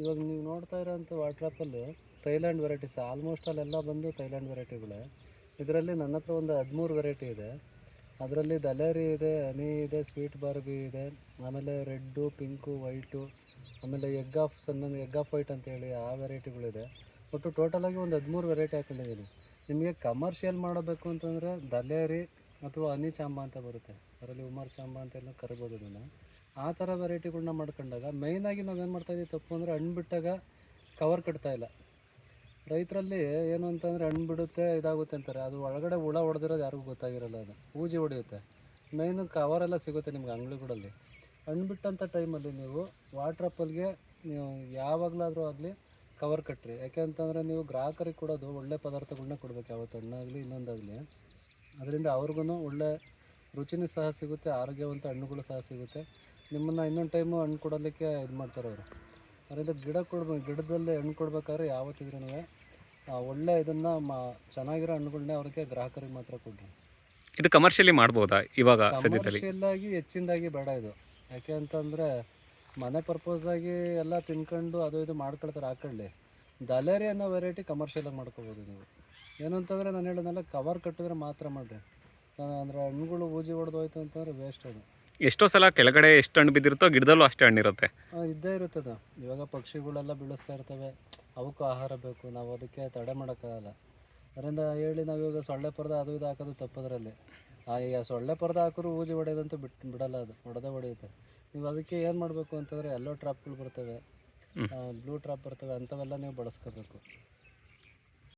ಇವಾಗ ನೀವು ನೋಡ್ತಾ ಇರೋಂಥ ವಾಟ್ರಾಪಲ್ಲಿ ಥೈಲ್ಯಾಂಡ್ ವೆರೈಟೀಸ್ ಆಲ್ಮೋಸ್ಟ್ ಅಲ್ಲೆಲ್ಲ ಬಂದು ಥೈಲ್ಯಾಂಡ್ ವೆರೈಟಿಗಳೇ. ಇದರಲ್ಲಿ ನನ್ನ ಹತ್ರ ಒಂದು ಹದಿಮೂರು ವೆರೈಟಿ ಇದೆ. ಅದರಲ್ಲಿ ದಲೇರಿ ಇದೆ, ಹನಿ ಇದೆ, ಸ್ವೀಟ್ ಬಾರ್ಬಿ ಇದೆ, ಆಮೇಲೆ ರೆಡ್ಡು, ಪಿಂಕು, ವೈಟು, ಆಮೇಲೆ ಎಗ್ ಆಫ್ ಸಣ್ಣ ಎಗ್ ಆಫ್ ವೈಟ್ ಅಂತೇಳಿ ಆ ವೆರೈಟಿಗಳಿದೆ. ಒಟ್ಟು ಟೋಟಲಾಗಿ ಒಂದು ಹದಿಮೂರು ವೆರೈಟಿ ಹಾಕೊಂಡಿದ್ದೀನಿ. ನಿಮಗೆ ಕಮರ್ಷಿಯಲ್ ಮಾಡಬೇಕು ಅಂತಂದರೆ ದಲೇರಿ ಅಥವಾ ಹನಿ ಚಾಂಬ ಅಂತ ಬರುತ್ತೆ. ಅದರಲ್ಲಿ ಉಮರ್ ಚಾಂಬ ಅಂತೆಲ್ಲ ಕರಿಬೋದು ಇದನ್ನು. ಆ ಥರ ವೆರೈಟಿಗಳನ್ನ ಮಾಡ್ಕೊಂಡಾಗ ಮೇಯ್ನಾಗಿ ನಾವೇನು ಮಾಡ್ತಾಯಿದ್ದೀವಿ ತಪ್ಪು ಅಂದರೆ ಹಣ್ಣು ಬಿಟ್ಟಾಗ ಕವರ್ ಕಟ್ತಾ ಇಲ್ಲ. ರೈತರಲ್ಲಿ ಏನು ಅಂತಂದರೆ ಹಣ್ಣು ಬಿಡುತ್ತೆ ಇದಾಗುತ್ತೆ ಅಂತಾರೆ. ಅದು ಒಳಗಡೆ ಹುಳ ಹೊಡೆದಿರೋದು ಯಾರಿಗೂ ಗೊತ್ತಾಗಿರಲ್ಲ ಅದು. ಪೂಜೆ ಹೊಡೆಯುತ್ತೆ. ಮೇಯ್ನು ಕವರೆಲ್ಲ ಸಿಗುತ್ತೆ ನಿಮ್ಗೆ ಅಂಗಡಿಗಳಲ್ಲಿ. ಹಣ್ಣು ಬಿಟ್ಟಂಥ ಟೈಮಲ್ಲಿ ನೀವು ವಾಟ್ರಪ್ಪಲ್ಗೆ ನೀವು ಯಾವಾಗಲಾದರೂ ಆಗಲಿ ಕವರ್ ಕಟ್ಟಿರಿ ಯಾಕೆ ಅಂತಂದರೆ ನೀವು ಗ್ರಾಹಕರಿಗೆ ಕೊಡೋದು ಒಳ್ಳೆ ಪದಾರ್ಥಗಳನ್ನ ಕೊಡಬೇಕು. ಯಾವತ್ತು ಹಣ್ಣಾಗಲಿ ಇನ್ನೊಂದಾಗಲಿ ಅದರಿಂದ ಅವ್ರಿಗೂ ಒಳ್ಳೆ ರುಚಿನೂ ಸಹ ಸಿಗುತ್ತೆ, ಆರೋಗ್ಯವಂತ ಹಣ್ಣುಗಳು ಸಹ ಸಿಗುತ್ತೆ. ನಿಮ್ಮನ್ನು ಇನ್ನೊಂದು ಟೈಮು ಹಣ್ಣು ಕೊಡೋದಕ್ಕೆ ಇದು ಮಾಡ್ತಾರೆ ಅವರು. ಅದರಿಂದ ಗಿಡ ಕೊಡ್ಬೇಕು ಗಿಡದಲ್ಲಿ ಹಣ್ಣು ಕೊಡ್ಬೇಕಾದ್ರೆ ಯಾವತ್ತಿದ್ರೂ ಒಳ್ಳೆ ಇದನ್ನು ಮಾ ಚೆನ್ನಾಗಿರೋ ಹಣ್ಣುಗಳನ್ನೇ ಅವ್ರಿಗೆ ಗ್ರಾಹಕರಿಗೆ ಮಾತ್ರ ಕೊಡ್ರಿ. ಇದು ಕಮರ್ಷಿಯಲಿ ಮಾಡ್ಬೋದಾ? ಇವಾಗ ಸದ್ಯದಲ್ಲಿ? ಕಮರ್ಷಿಯಲ್ ಆಗಿ ಹೆಚ್ಚಿನದಾಗಿ ಬೇಡ ಇದು. ಯಾಕೆ ಅಂತಂದರೆ ಮನೆ ಪರ್ಪಸ್ ಆಗಿ ಎಲ್ಲ ತಿನ್ಕೊಂಡು ಅದು ಇದು ಮಾಡ್ಕೊಳ್ತಾರೆ ಹಾಕೊಳ್ಳಿ ದಲೇರಿ ಅನ್ನೋ ವೆರೈಟಿ ಕಮರ್ಷಿಯಲಾಗಿ ಮಾಡ್ಕೋಬೋದು ನೀವು. ಏನು ಅಂತಂದರೆ ನಾನು ಹೇಳಿದ್ನಲ್ಲ ಕವರ್ ಕಟ್ಟಿದ್ರೆ ಮಾತ್ರ ಮಾಡಿರಿ. ಅಂದರೆ ಹಣ್ಣುಗಳು ಊಜಿ ಹೊಡೆದು ಹೋಯ್ತು ಅಂತಂದರೆ ವೇಸ್ಟ್ ಅದು. ಎಷ್ಟೋ ಸಲ ಕೆಳಗಡೆ ಎಷ್ಟು ಹಣ್ಣು ಬಿದ್ದಿರುತ್ತೋ ಗಿಡದಲ್ಲೂ ಅಷ್ಟೇ ಹಣ್ಣಿರುತ್ತೆ. ಇರುತ್ತೆ ಇದ್ದೇ ಇರುತ್ತದೆ. ಇವಾಗ ಪಕ್ಷಿಗಳೆಲ್ಲ ಬೀಳಿಸ್ತಾ ಇರ್ತವೆ. ಅವಕ್ಕೂ ಆಹಾರ ಬೇಕು. ನಾವು ಅದಕ್ಕೆ ತಡೆ ಮಾಡೋಕ್ಕಾಗಲ್ಲ. ಅದರಿಂದ ಹೇಳಿ ನಾವು ಇವಾಗ ಸೊಳ್ಳೆ ಪರ್ದ ಅದು ಇದು ಹಾಕೋದು ತಪ್ಪದ್ರಲ್ಲಿ. ಆ ಈಗ ಸೊಳ್ಳೆ ಪರ್ದ ಹಾಕಿದ್ರು ಊಜಿ ಹೊಡೆಯೋದಂತೂ ಬಿಟ್ಟು ಬಿಡಲ್ಲ ಅದು. ಹೊಡೆದೇ ಹೊಡೆಯುತ್ತೆ. ನೀವು ಅದಕ್ಕೆ ಏನು ಮಾಡಬೇಕು ಅಂತಂದರೆ ಎಲ್ಲೋ ಟ್ರಾಪ್ಗಳು ಬರ್ತವೆ. ಬ್ಲೂ ಟ್ರಾಪ್ ಬರ್ತವೆ. ಅಂಥವೆಲ್ಲ ನೀವು ಬಳಸ್ಕೋಬೇಕು.